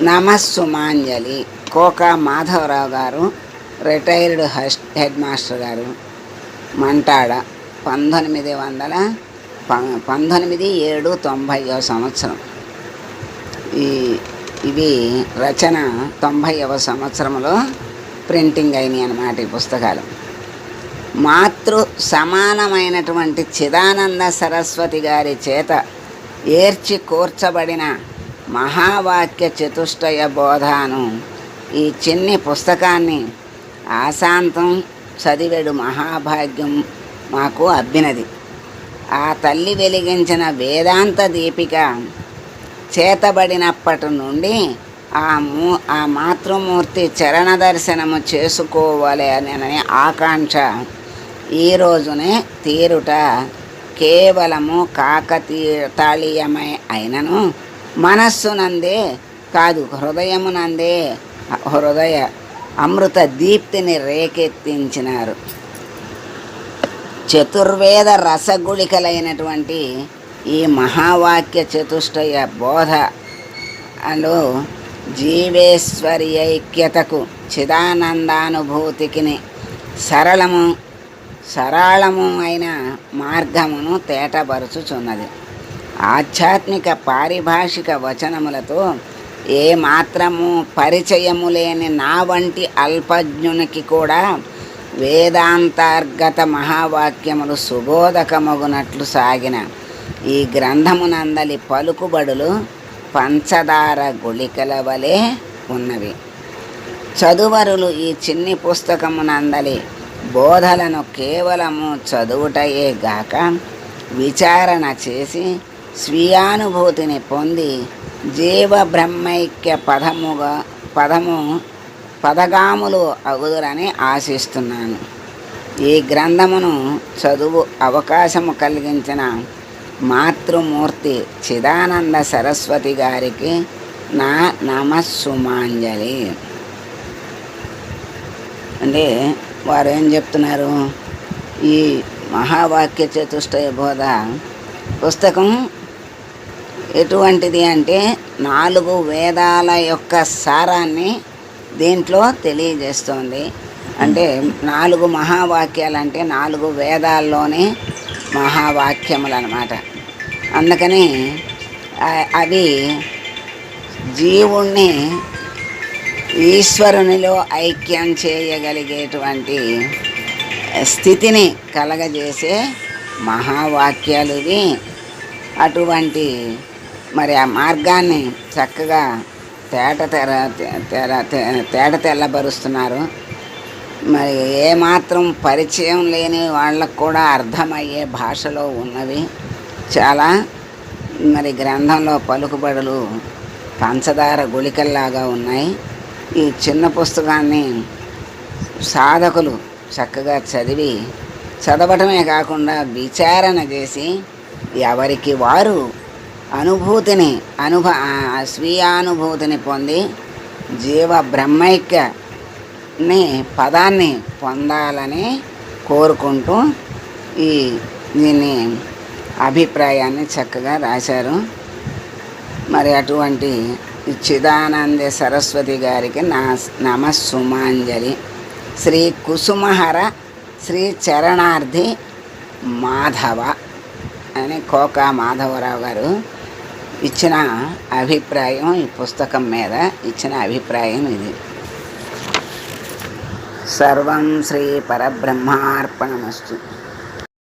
నమస్సుమాంజలి cocoa Madhavarao గారు retired Hess- head master గారు మంటాడ పంతొమ్మిది వందల ప- పంతొమ్మిది ఏడు తొంభైవ సంవత్సరం. ఈ ఇది రచన తొంభైవ సంవత్సరంలో ప్రింటింగ్ అయినాయి అన్నమాట ఈ పుస్తకాలు. మాతృ సమానమైనటువంటి చిదానంద సరస్వతి గారి చేత ఏర్చి కూర్చబడిన మహావాక్య చతుష్టయ బోధాను. ఈ చిన్ని పుస్తకాన్ని ఆశాంతం చదివేడు మహాభాగ్యం మాకు అబ్బినది. ఆ తల్లి వెలిగించిన వేదాంత దీపిక చేతబడినప్పటి నుండి ఆ మూ ఆ మాతృమూర్తి చరణ దర్శనము చేసుకోవాలి అనే ఆకాంక్ష ఈ రోజునే తీరుట కేవలము కాకతీతాళీయమై అయినను మనస్సునందే కాదు హృదయమునందే హృదయ అమృత దీప్తిని రేకెత్తించినారు. చతుర్వేద రసగుళికలైనటువంటి ఈ మహావాక్య చతుష్టయ బోధలో జీవేశ్వరి ఐక్యతకు చిదానందానుభూతికి సరళము సరళము అయిన మార్గమును తేటపరుచుచున్నది. ఆధ్యాత్మిక పారిభాషిక వచనములతో ఏ మాత్రము పరిచయము లేని నా వంటి అల్పజ్ఞునికి కూడా వేదాంతర్గత మహావాక్యములు సుబోధకమగునట్లు సాగిన ఈ గ్రంథమునందలి పలుకుబడులు పంచదార గుళికల వలె ఉన్నవి. చదువరులు ఈ చిన్ని పుస్తకమునందలి బోధలను కేవలము చదువుటయే గాక విచారణ చేసి స్వీయానుభూతిని పొంది జీవ బ్రహ్మైక్య పదముగా పదము పదగాములు అగుదురని ఆశిస్తున్నాను. ఈ గ్రంథమును చదువు అవకాశము కలిగించిన మాతృమూర్తి చిదానంద సరస్వతి గారికి నా నమస్సుమాంజలి. అంటే వారు ఏం చెప్తున్నారు? ఈ మహావాక్య చతుష్టయ బోధ పుస్తకం ఎటువంటిది అంటే నాలుగు వేదాల యొక్క సారాన్ని దీంట్లో తెలియజేస్తోంది. అంటే నాలుగు మహావాక్యాలు అంటే నాలుగు వేదాల్లోనే మహావాక్యములు అనమాట అందుకని అవి జీవుణ్ణి ఈశ్వరునిలో ఐక్యం చేయగలిగేటువంటి స్థితిని కలగజేసే మహావాక్యాలు ఇవి. అటువంటి మరి ఆ మార్గాన్ని చక్కగా తేట తెర తెర తేట తెల్లబరుస్తున్నారు. మరి ఏమాత్రం పరిచయం లేని వాళ్ళకు కూడా అర్థమయ్యే భాషలో ఉన్నవి. చాలా మరి గ్రంథంలో పలుకుబడులు పంచదార గుళికల్లాగా ఉన్నాయి. ఈ చిన్న పుస్తకాన్ని సాధకులు చక్కగా చదివి చదవటమే కాకుండా విచారణ చేసి ఎవరికి వారు అనుభూతిని అనుభ స్వీయానుభూతిని పొంది జీవ బ్రహ్మైక్యని పదాన్ని పొందాలని కోరుకుంటూ ఈ దీని అభిప్రాయాన్ని చక్కగా రాశారు. మరి అటువంటి చిదానంద సరస్వతి గారికి నా నమస్సుమాంజలి. శ్రీ కుసుమహర శ్రీ చరణార్థి మాధవ అని కోకా మాధవరావు గారు ఇచ్చిన అభిప్రాయం ఈ పుస్తకం మీద ఇచ్చిన అభిప్రాయం ఇది. సర్వం శ్రీ పరబ్రహ్మార్పణమస్తు.